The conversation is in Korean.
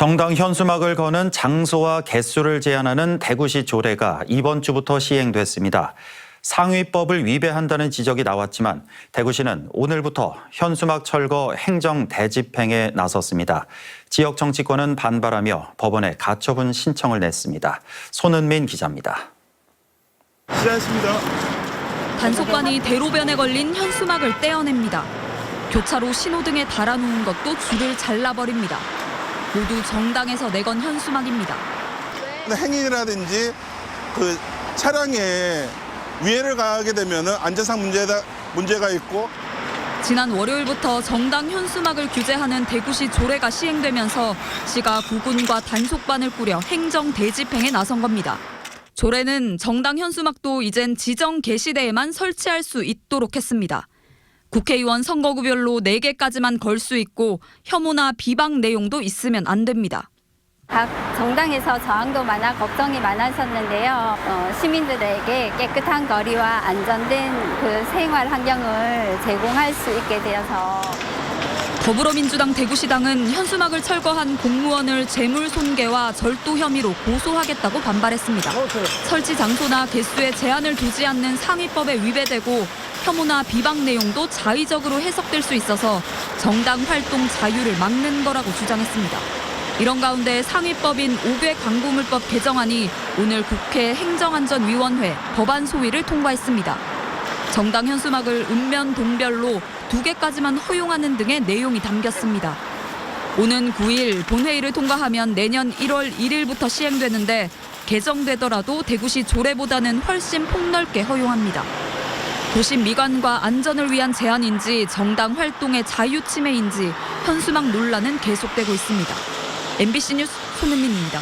정당 현수막을 거는 장소와 개수를 제한하는 대구시 조례가 이번 주부터 시행됐습니다. 상위법을 위배한다는 지적이 나왔지만 대구시는 오늘부터 현수막 철거 행정 대집행에 나섰습니다. 지역 정치권은 반발하며 법원에 가처분 신청을 냈습니다. 손은민 기자입니다. 실례했습니다. 단속반이 대로변에 걸린 현수막을 떼어냅니다. 교차로 신호등에 달아놓은 것도 줄을 잘라버립니다. 모두 정당에서 내건 현수막입니다. 행인이라든지 그 차량에 위해를 가하게 되면 안전상 문제다, 문제가 있고 지난 월요일부터 정당 현수막을 규제하는 대구시 조례가 시행되면서 시가 부군과 단속반을 꾸려 행정 대집행에 나선 겁니다. 조례는 정당 현수막도 이젠 지정 게시대에만 설치할 수 있도록 했습니다. 국회의원 선거구별로 4개까지만 걸 수 있고 혐오나 비방 내용도 있으면 안 됩니다. 각 정당에서 저항도 많아 걱정이 많았었는데요. 어, 시민들에게 깨끗한 거리와 안전된 그 생활 환경을 제공할 수 있게 되어서 더불어민주당 대구시당은 현수막을 철거한 공무원을 재물 손괴와 절도 혐의로 고소하겠다고 반발했습니다. 설치 장소나 개수에 제한을 두지 않는 상위법에 위배되고 혐오나 비방 내용도 자의적으로 해석될 수 있어서 정당 활동 자유를 막는 거라고 주장했습니다. 이런 가운데 상위법인 5개 광고물법 개정안이 오늘 국회 행정안전위원회 법안 소위를 통과했습니다. 정당 현수막을 읍면 동별로 두 개까지만 허용하는 등의 내용이 담겼습니다. 오는 9일 본회의를 통과하면 내년 1월 1일부터 시행되는데 개정되더라도 대구시 조례보다는 훨씬 폭넓게 허용합니다. 도심 미관과 안전을 위한 제한인지 정당 활동의 자유 침해인지 현수막 논란은 계속되고 있습니다. MBC 뉴스 손은민입니다.